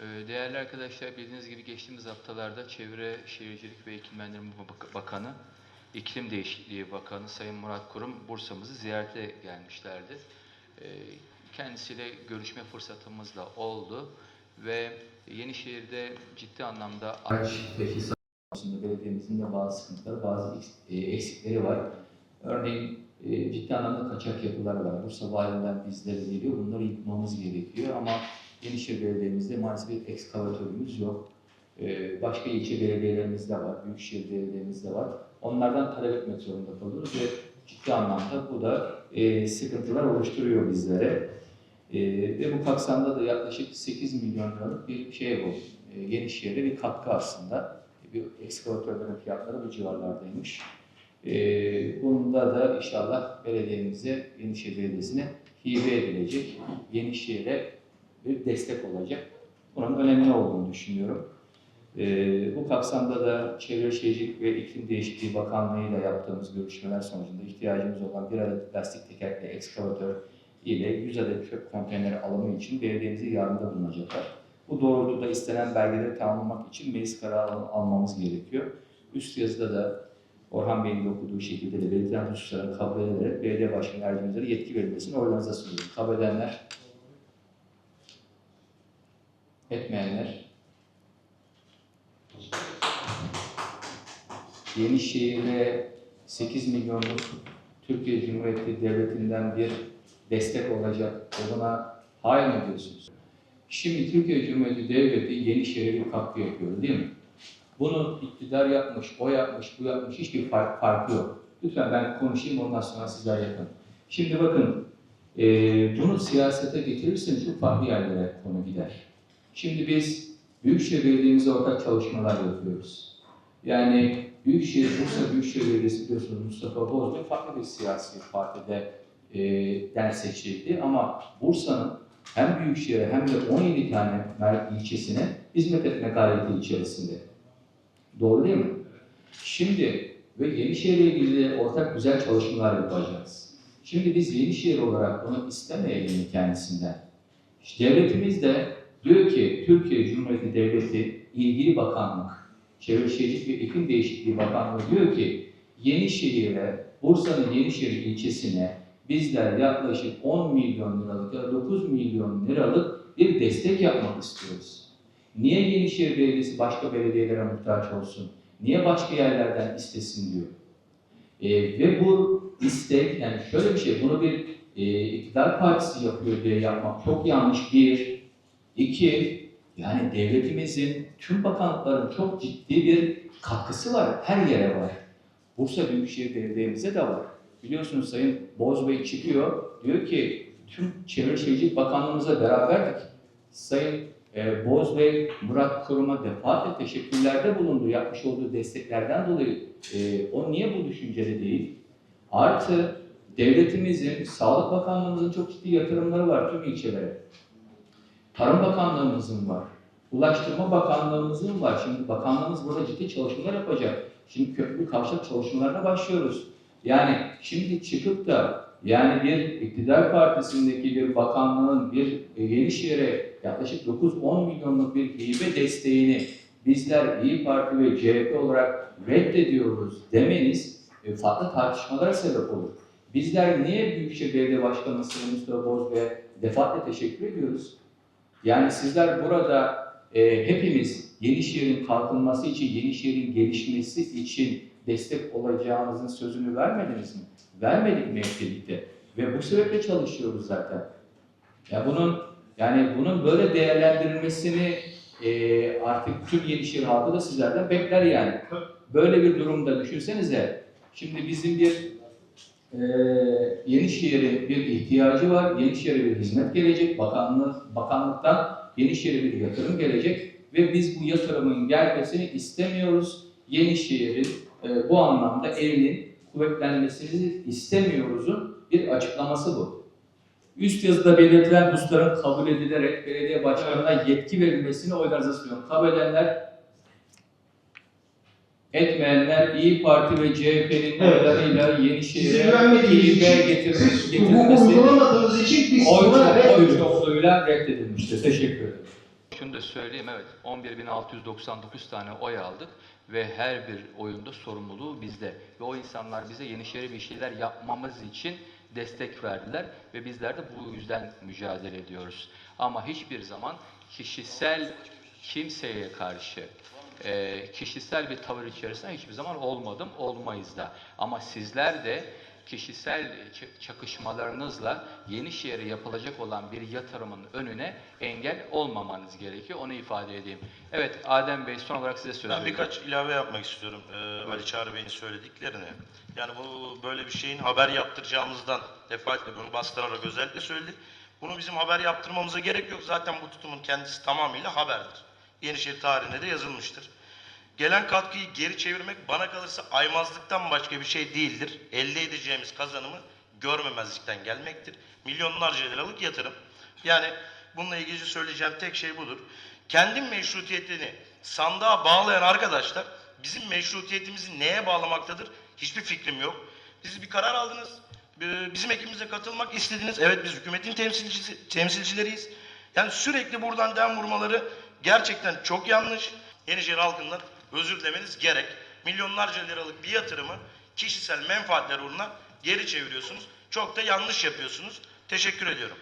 Ee, Değerli arkadaşlar bildiğiniz gibi geçtiğimiz haftalarda Çevre Şehircilik ve İklimlendirme Bak- Bakanı, İklim Değişikliği Bakanı Sayın Murat Kurum Bursa'mızı ziyarete gelmişlerdi. Ee, Kendisiyle görüşme fırsatımız da oldu ve Yenişehir'de ciddi anlamda araç teşhis konusunda belediyemizin de bazı sıkıntıları, bazı e, eksikleri var. Örneğin e, ciddi anlamda kaçak yapılar var. Bursa Valiliğinden bizlere geliyor. Bunları yıkmamız gerekiyor ama Yenişehir Belediye'mizde maalesef bir ekskavatörümüz yok. E, Başka ilçe belediyelerimizde var, büyükşehir belediyemizde var. Onlardan talep etmek zorunda kalıyoruz ve ciddi anlamda bu da e, sıkıntılar oluşturuyor bizlere. E, ve bu kapsamda da yaklaşık 8 milyon liralık bir şey bu. E, Yenişehir'e bir katkı aslında. Bir ekskavatörlerin fiyatları bu civarlardaymış. E, bunda da inşallah belediyemize, Yenişehir Belediyesi'ne hibe edilecek. Yenişehir'e bir destek olacak. Bunun önemli olduğunu düşünüyorum. E, bu kapsamda da Çevre Şehircilik ve İklim Değişikliği Bakanlığı ile yaptığımız görüşmeler sonucunda ihtiyacımız olan bir adet lastik tekerlekli ekskavatör ile 100 adet çöp konteyneri alımı için belediyemize yardımda bulunacaklar. Bu doğrultuda istenen belgeleri tamamlamak için meclis kararı al- almamız gerekiyor. Üst yazıda da Orhan Bey'in okuduğu şekilde de belirtilen hususlara kabul edilerek belediye başkanı yardımcıları yetki verilmesini oylarınıza sunuyorum. Kabul edenler, etmeyenler, Yenişehir'e 8 milyonluk Türkiye Cumhuriyeti Devleti'nden bir destek olacak. Buna hayır mı diyorsunuz? Şimdi Türkiye Cumhuriyeti Devleti Yenişehir'e bir katkı yapıyor değil mi? Bunu iktidar yapmış, o yapmış, bu yapmış hiçbir fark, farkı yok. Lütfen ben konuşayım ondan sonra sizler yapın. Şimdi bakın eee bunu siyasete getirirseniz çok farklı yerlere konu gider. Şimdi biz Büyükşehir Belediye'mizle ortak çalışmalar yapıyoruz. Yani Büyükşehir, Bursa Büyükşehir Belediyesi biliyorsunuz Mustafa Bozbey farklı bir siyasi partide e, den seçildi ama Bursa'nın hem Büyükşehir'e hem de 17 tane ilçesine hizmet etme gayreti içerisinde. Doğru değil mi? Şimdi ve Yenişehir'le ilgili ortak güzel çalışmalar yapacağız. Şimdi biz Yenişehir olarak bunu istemeyelim kendisinden? İşte devletimiz de diyor ki Türkiye Cumhuriyeti Devleti ilgili bakanlık, Çevre Şehircilik ve İklim Değişikliği Bakanlığı diyor ki Yenişehir'e, Bursa'nın Yenişehir ilçesine bizler yaklaşık 10 milyon liralık ya da 9 milyon liralık bir destek yapmak istiyoruz. Niye Yenişehir Belediyesi başka belediyelere muhtaç olsun? Niye başka yerlerden istesin diyor. Ee, ve bu istek, yani şöyle bir şey, bunu bir e, iktidar partisi yapıyor diye yapmak çok yanlış. Bir, iki, yani devletimizin tüm bakanlıkların çok ciddi bir katkısı var. Her yere var. Bursa Büyükşehir Belediye'mize de var. Biliyorsunuz Sayın Bozbey çıkıyor. Diyor ki tüm Çevre Şehircilik Bakanlığımıza beraberdik. Sayın e, Bozbey Murat Kurum'a defaatle teşekkürlerde bulundu. Yapmış olduğu desteklerden dolayı. E, o niye bu düşünceli değil? Artı devletimizin, Sağlık Bakanlığımızın çok ciddi yatırımları var tüm ilçelere. Tarım Bakanlığımızın var. Ulaştırma Bakanlığımızın var. Şimdi bakanlığımız burada ciddi çalışmalar yapacak. Şimdi köprü kavşak çalışmalarına başlıyoruz. Yani şimdi çıkıp da yani bir iktidar partisindeki bir bakanlığın bir e, Yenişehir'e yaklaşık 9-10 milyonluk bir hibe desteğini bizler İyi Parti ve CHP olarak reddediyoruz demeniz e, farklı tartışmalara sebep olur. Bizler niye Büyükşehir Belediye Başkanı Sayın Mustafa Bozbey'e defaatle teşekkür ediyoruz? Yani sizler burada e, hepimiz Yenişehir'in kalkınması için, Yenişehir'in gelişmesi için destek olacağınızın sözünü vermediniz mi? Vermedik birlikte? Ve bu sebeple çalışıyoruz zaten. Ya bunun yani bunun böyle değerlendirilmesini e, artık tüm Yenişehir halkı da sizlerden bekler yani. Böyle bir durumda düşünsenize. Şimdi bizim bir e, Yenişehir'e bir ihtiyacı var. Yenişehir'e bir hizmet gelecek. Bakanlık, bakanlıktan Yenişehir'e bir yatırım gelecek ve biz bu yatırımın gelmesini istemiyoruz. Yenişehir'in e, bu anlamda elinin kuvvetlenmesini istemiyoruz'un bir açıklaması bu. Üst yazıda belirtilen hususların kabul edilerek belediye başkanına yetki verilmesini sunuyorum. Kabul edenler, etmeyenler İyi Parti ve CHP'nin Evet. oylarıyla Yenişehir'e hukuku getirilmesi uygulamadığınız için biz oy, oy çokluğuyla reddedilmiştir. Teşekkür ederim. Şunu da söyleyeyim evet 11.699 tane oy aldık ve her bir oyunda sorumluluğu bizde. Ve o insanlar bize Yenişehir'e bir şeyler yapmamız için destek verdiler ve bizler de bu yüzden mücadele ediyoruz. Ama hiçbir zaman kişisel kimseye karşı e, kişisel bir tavır içerisinde hiçbir zaman olmadım, olmayız da. Ama sizler de kişisel çakışmalarınızla Yenişehir'e yapılacak olan bir yatırımın önüne engel olmamanız gerekiyor. Onu ifade edeyim. Evet Adem Bey son olarak size söz Ben veriyorum. birkaç ilave yapmak istiyorum e, Ali Çağrı Bey'in söylediklerine. Yani bu böyle bir şeyin haber yaptıracağımızdan defaatle bunu bastırarak özellikle söyledik. Bunu bizim haber yaptırmamıza gerek yok. Zaten bu tutumun kendisi tamamıyla haberdir. Yenişehir tarihine de yazılmıştır. Gelen katkıyı geri çevirmek bana kalırsa aymazlıktan başka bir şey değildir. Elde edeceğimiz kazanımı görmemezlikten gelmektir. Milyonlarca liralık yatırım. Yani bununla ilgili söyleyeceğim tek şey budur. Kendi meşrutiyetini sandığa bağlayan arkadaşlar bizim meşrutiyetimizi neye bağlamaktadır? Hiçbir fikrim yok. Siz bir karar aldınız. Ee, Bizim ekibimize katılmak istediniz. Evet biz hükümetin temsilcisi, temsilcileriyiz. Yani sürekli buradan dem vurmaları gerçekten çok yanlış. Yenişehir halkından özür dilemeniz gerek. Milyonlarca liralık bir yatırımı kişisel menfaatler uğruna geri çeviriyorsunuz. Çok da yanlış yapıyorsunuz. Teşekkür ediyorum.